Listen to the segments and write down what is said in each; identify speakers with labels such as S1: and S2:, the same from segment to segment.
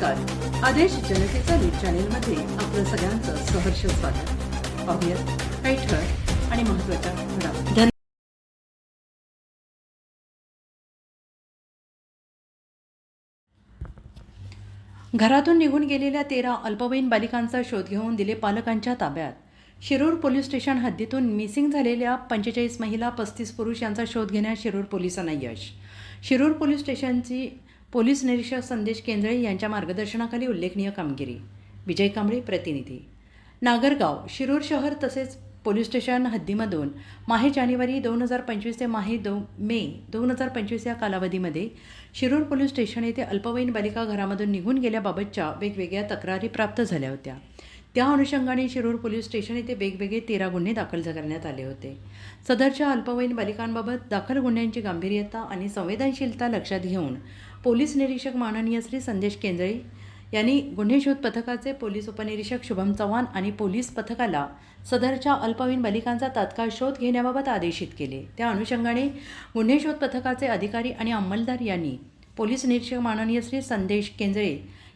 S1: आदेश जनतेचा न्यूज चॅनेलमध्ये आपलं सगळ्यांचं सहर्ष स्वागत. पाहूयात काही ठळक आणि महत्त्वाच्या घडामोडी. घरातून निघून गेलेल्या तेरा अल्पवयीन बालिकांचा शोध घेऊन दिले पालकांच्या ताब्यात. शिरूर पोलीस स्टेशन हद्दीतून मिसिंग झालेल्या पंचेचाळीस महिला पस्तीस पुरुष यांचा शोध घेण्यात शिरूर पोलिसांना यश. शिरूर पोलीस स्टेशनची पोलीस निरीक्षक संदेश केंद्रे यांच्या मार्गदर्शनाखाली उल्लेखनीय कामगिरी. विजय कांबळे प्रतिनिधी. नागरगाव शिरूर शहर तसेच पोलीस स्टेशन हद्दीमधून माहे जानेवारी दोन हजार पंचवीस ते माहे दो मे दोन हजार पंचवीस या कालावधीमध्ये शिरूर पोलीस स्टेशन येथे अल्पवयीन बालिका घरामधून निघून गेल्याबाबतच्या वेगवेगळ्या तक्रारी प्राप्त झाल्या होत्या. त्या अनुषंगाने शिरूर पोलीस स्टेशन येथे वेगवेगळे तेरा गुन्हे दाखल करण्यात आले होते. सदरच्या अल्पवयीन बालिकांबाबत दाखल गुन्ह्यांची गांभीर्यता आणि संवेदनशीलता लक्षात घेऊन पोलीस निरीक्षक माननीय श्री संदेश केंद्रे यांनी गुन्हे शोध पथकाचे पोलीस उपनिरीक्षक शुभम चव्हाण आणि पोलीस पथकाला सदरच्या अल्पवयीन बालिकांचा तात्काळ शोध घेण्याबाबत आदेशित केले. त्या अनुषंगाने गुन्हे शोध पथकाचे अधिकारी आणि अंमलदार यांनी पोलीस निरीक्षक माननीय श्री संदेश केंद्रे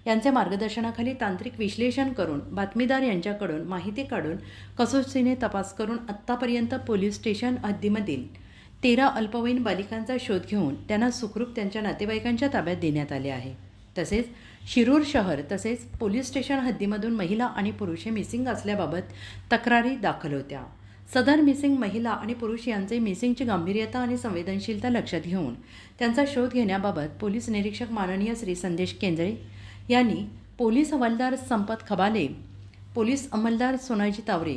S1: यांच्या मार्गदर्शनाखाली तांत्रिक विश्लेषण करून बातमीदार यांच्याकडून माहिती काढून कसोशीने तपास करून आत्तापर्यंत पोलीस स्टेशन हद्दीमधील तेरा अल्पवयीन बालिकांचा शोध घेऊन त्यांना सुखरूप त्यांच्या नातेवाईकांच्या ताब्यात देण्यात आले आहे. तसेच शिरूर शहर तसेच पोलीस स्टेशन हद्दीमधून महिला आणि पुरुष हे मिसिंग असल्याबाबत तक्रारी दाखल होत्या. सदर मिसिंग महिला आणि पुरुष यांचे मिसिंगची गांभीर्यता आणि संवेदनशीलता लक्षात घेऊन त्यांचा शोध घेण्याबाबत पोलीस निरीक्षक माननीय श्री संदेश केंद्रे यांनी पोलीस हवालदार संपत खबाले पोलीस अंमलदार सोनाजी तावरे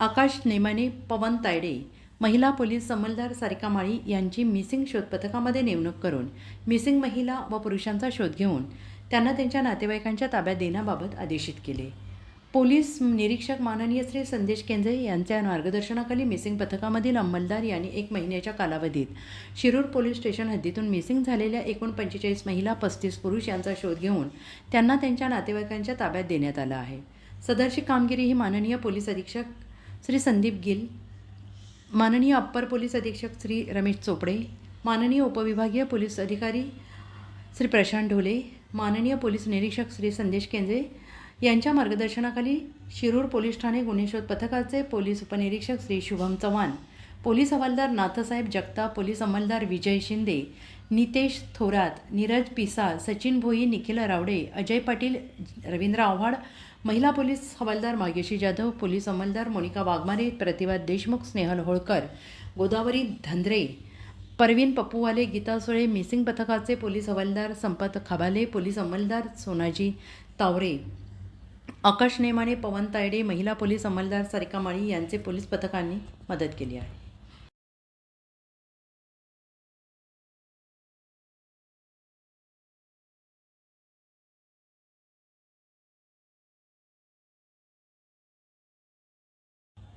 S1: आकाश नेमाने पवन तायडे महिला पोलीस अंमलदार सारिका माळी यांची मिसिंग शोध पथकामध्ये नेमणूक करून मिसिंग महिला व पुरुषांचा शोध घेऊन त्यांना त्यांच्या नातेवाईकांच्या ताब्यात देण्याबाबत आदेशित केले. पोलीस निरीक्षक माननीय श्री संदेश केंद्रे यांच्या मार्गदर्शनाखाली मिसिंग पथकामधील अंमलदार यांनी एक महिन्याच्या कालावधीत शिरूर पोलीस स्टेशन हद्दीतून मिसिंग झालेल्या एकूण पंचेचाळीस महिला पस्तीस पुरुष यांचा शोध घेऊन त्यांना त्यांच्या नातेवाईकांच्या ताब्यात देण्यात आला आहे. सदरची कामगिरी ही माननीय पोलीस अधीक्षक श्री संदीप गिल माननीय अप्पर पोलीस अधीक्षक श्री रमेश चोपडे माननीय उपविभागीय पोलीस अधिकारी श्री प्रशांत ढोले माननीय पोलीस निरीक्षक श्री संदेश केंद्रे यांच्या मार्गदर्शनाखाली शिरूर पोलीस ठाणे गुन्हे शोध पथकाचे पोलीस उपनिरीक्षक श्री शुभम चव्हाण पोलीस हवालदार नाथसाहेब जगताप पोलीस अंमलदार विजय शिंदे नितेश थोरात नीरज पिसा सचिन भोई निखिल रावडे अजय पाटील रवींद्र आव्हाड महिला पोलीस हवालदार मागेशी जाधव पोलीस अंमलदार मोनिका वाघमारे प्रतिभा देशमुख स्नेहल होळकर गोदावरी धंद्रे परवीन पप्पूवाले गीता सुळे मिसिंग पथकाचे पोलीस हवालदार संपत खबाले पोलीस अंमलदार सोनाजी तावरे आकाश नेमाने पवन तायडे महिला पोलीस अंमलदार सारिका माळी यांचे पोलीस पथकांनी मदत केली आहे.